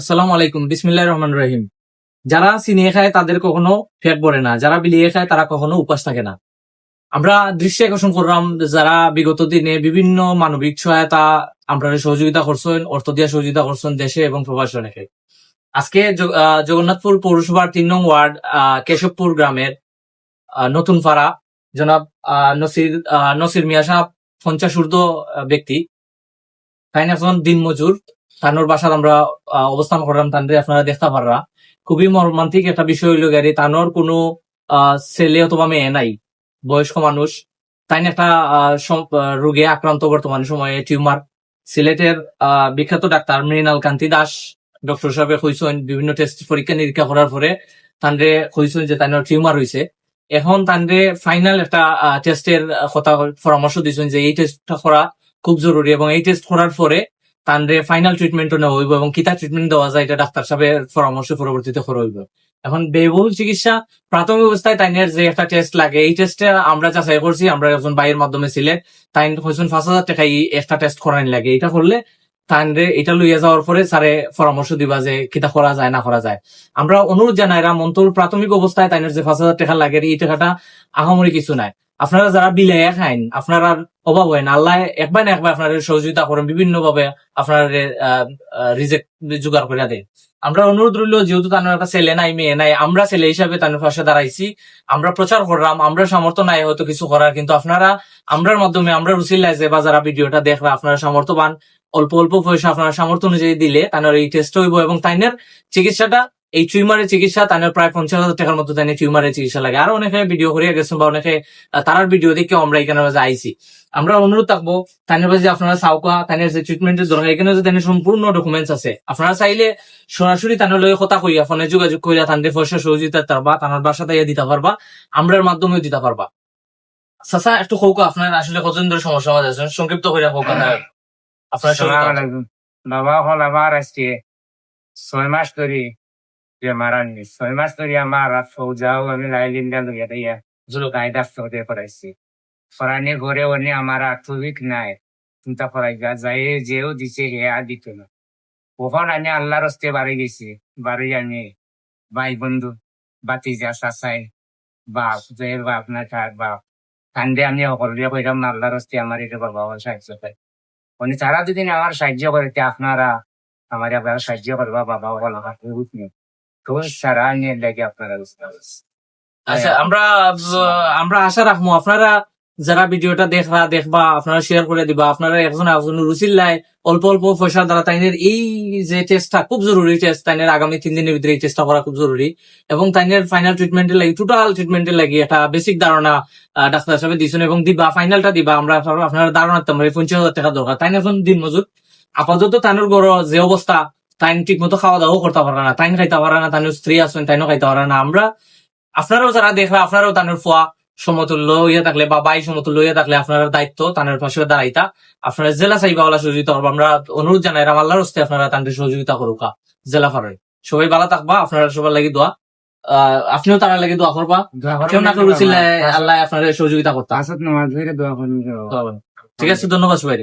আসসালামু আলাইকুম বিসমিল্লাহ রহমান রহিম। যারা চিনিয়ে খায় তাদের কখনো পেট পড়ে না, যারা বিলিয়ে খায় তারা কখনো উপাস থাকে না। আমরা দৃশ্য আকর্ষণ করলাম যারা বিগত দিনে বিভিন্ন মানবিক সহায়তা আমরা সহযোগিতা করছেন, অর্থ দিয়া সহযোগিতা করছেন দেশে এবং প্রবাসী অনেকে। আজকে জগন্নাথপুর পৌরসভার তিন নং ওয়ার্ড কেশবপুর গ্রামের নতুন পাড়া, জনাব নসির নসির মিয়া সাহ পঞ্চাশ ব্যক্তি। তাই এখন দিন মজুর তানোর বাসার আমরা অবস্থান করলাম, তানরে আপনারা দেখতে পাররা। খুবই মর্মান্তিক একটা বিষয় হইল গাড়ি, তানোর কোনো ছেলে অথবা মেয়ে নাই, বয়স্ক মানুষ। তাই একটা রোগে আক্রান্ত বর্তমান সময়ে টিউমার। সিলেটের বিখ্যাত ডাক্তার মৃণাল কান্তি দাস, ডক্টর সাহেব কইছেন, বিভিন্ন টেস্ট পরীক্ষা নিরীক্ষা করার পরে তানরে কইছেন যে তানোর টিউমার হয়েছে এখন তানরে ফাইনাল একটা টেস্টের কথা, পরামর্শ দিয়েছেন যে এই টেস্টটা করা খুব জরুরি এবং এই টেস্ট করার পরে তানরে ফাইনাল ট্রিটমেন্টও নেওয়া হইব এবং কিতা ট্রিটমেন্ট দেওয়া যায়, এটা ডাক্তার সাহেবের পরামর্শ পরবর্তীতে করা হইব। এখন ব্যয়বহুল চিকিৎসা, প্রাথমিক অবস্থায় তাইনের যে একটা টেস্ট লাগে, এই টেস্টে আমরা যাচাই করছি, আমরা একজন বাইয়ের মাধ্যমে ছিলে তাই হয়েছেন পাঁচ হাজার টাকা এই একটা টেস্ট করানি লাগে। এটা করলে তাইনরে এটা লইয়া যাওয়ার পরে স্যারে পরামর্শ দিবা যে কিতা করা যায়, না করা যায়। আমরা অনুরোধ জানাই এরা মন্তল প্রাথমিক অবস্থায় তাইনের যে পাঁচ হাজার টাকা লাগে, এই টাকাটা আহামরি কিছু নাই। আপনারা যারা বিলাইয়া খাইন, আপনারা অভাব হয় না আল্লাহ একবার না একবার আপনাদের সহযোগিতা করেন বিভিন্ন ভাবে আপনার রিজেক্ট জোগাড় করে দেয় আমরা অনুরোধ রইল, যেহেতু তার একটা ছেলে নাই, মেয়ে নাই, আমরা ছেলে হিসাবে তার পাশে দাঁড়াইছি। আমরা প্রচার করলাম, আমরা সামর্থ্য নাই হয়তো কিছু করার, কিন্তু আপনারা, আমরার মাধ্যমে, আমরা রুচিল্লায় যে বা যারা ভিডিওটা দেখরা আপনারা সামর্থ্যবান। অল্প অল্প পয়সা আপনার সামর্থ্য অনুযায়ী দিলে তার এই টেস্ট হইব এবং তাইনের চিকিৎসাটা এই টিউমারের চিকিৎসা তাদের প্রায় পঞ্চাশ হাজার টাকার মতো তাই টিউমারের চিকিৎসা লাগে। আর অনেকে ভিডিও করিয়া গেছেন বা অনেকে তারার ভিডিও দেখে আমরা এখানে আইছি। আমরা অনুরোধ থাকব তাইনের মাঝে আপনারা চাউকা তাইনের যে ট্রিটমেন্টের দরকার এখানে যে তাইনের সম্পূর্ণ ডকুমেন্টস আছে আপনারা চাইলে সরাসরি তানের লগে কথা কইয়া ফোনে যোগাযোগ কইরা তাদের পয়সা সহযোগিতা পারবা তার বাসা তাইয়া দিতে পারবা আমরার মাধ্যমেও দিতে পারবা। চাচা একটু কৌকা আপনার আসলে কতদিন ধরে সমস্যা মাঝে আছেন সংক্ষিপ্ত করে কৌকা আপনার বাবা হল আমার আজকে ছয় মাস ধরে যে মারা নি ছয় মাস ধরে আমার ফৌজাও আমি লাইলিন্দা লইয়া দিয়া জুলো ডাক্তার হতে পড়াইছি ফরানি ঘরে অনে আমার আর্থিক নাই চিন্তা করাই গা যাই যেও দিছে হে আর দিত না কখন আমি আল্লাহর হস্তে বাড়ি গেছি বাড়ি আমি ভাই বন্ধু বাতি যা চাচাই বাপ যে বাপ না থাক বাপ কান্দে আমি সকলে কইরাম না আল্লাহর হস্তে আমার এটা বাবা সাহায্য পাই উনি তারা যদি আমার সাহায্য করে আপনারা আমার আপনারা সাহায্য করবা বাবা বলা আচ্ছা আমরা আমরা আশা রাখব আপনারা যারা ভিডিওটা দেখবা আপনারা শেয়ার করে দিবা আপনারা একজন একজন অল্প অল্প পয়সা দ্বারা তাইনের এই যে খুব জরুরি তাইনের আগামী তিন দিনের ভিতরে এই টেস্টটা করা খুব জরুরি এবং তাইনের ফাইনাল ট্রিটমেন্টের লাগি টোটাল ট্রিটমেন্টের লাগি একটা বেসিক ধারণা ডাক্তার সাহেব দিয়েছেন এবং দিবা ফাইনালটা দিবা আমরা আপনারা- ধারণা পঞ্চাশ হাজার টাকা দরকার তাই এখন দিন মজুর আপাতত তাইনের গড় যে অবস্থা তাইন ঠিক মতো খাওয়া দাওয়া করতে পারে না তাইন খাইতে পারে না তাইনের স্ত্রী আছেন তাইনও খাইতে পারে না। আমরা আপনারাও যারা দেখবে আপনারাও তানের ফুয়া সমতুল্য হইয়া থাকলে বা বাই সমতুল্য হইয়া থাকলে আপনার দায়িত্ব তানের পাশে দাঁড়াইতা। আপনারা জেলা চাইবা ওলা সহযোগিতা করব। আমরা অনুরোধ জানাই আল্লাহর হস্তে আপনারা তাদের সহযোগিতা করুক জেলা ফারে সবাই ভালো থাকবা আপনারা সবার লাগি দোয়া। আহ, আপনিও তারা লাগি দোয়া করবা। কেউ না রুচিল্লায় আল্লাহ আপনার সহযোগিতা করতা। পাঁচত নামাজ দোয়া ঠিক আছে ধন্যবাদ সবাই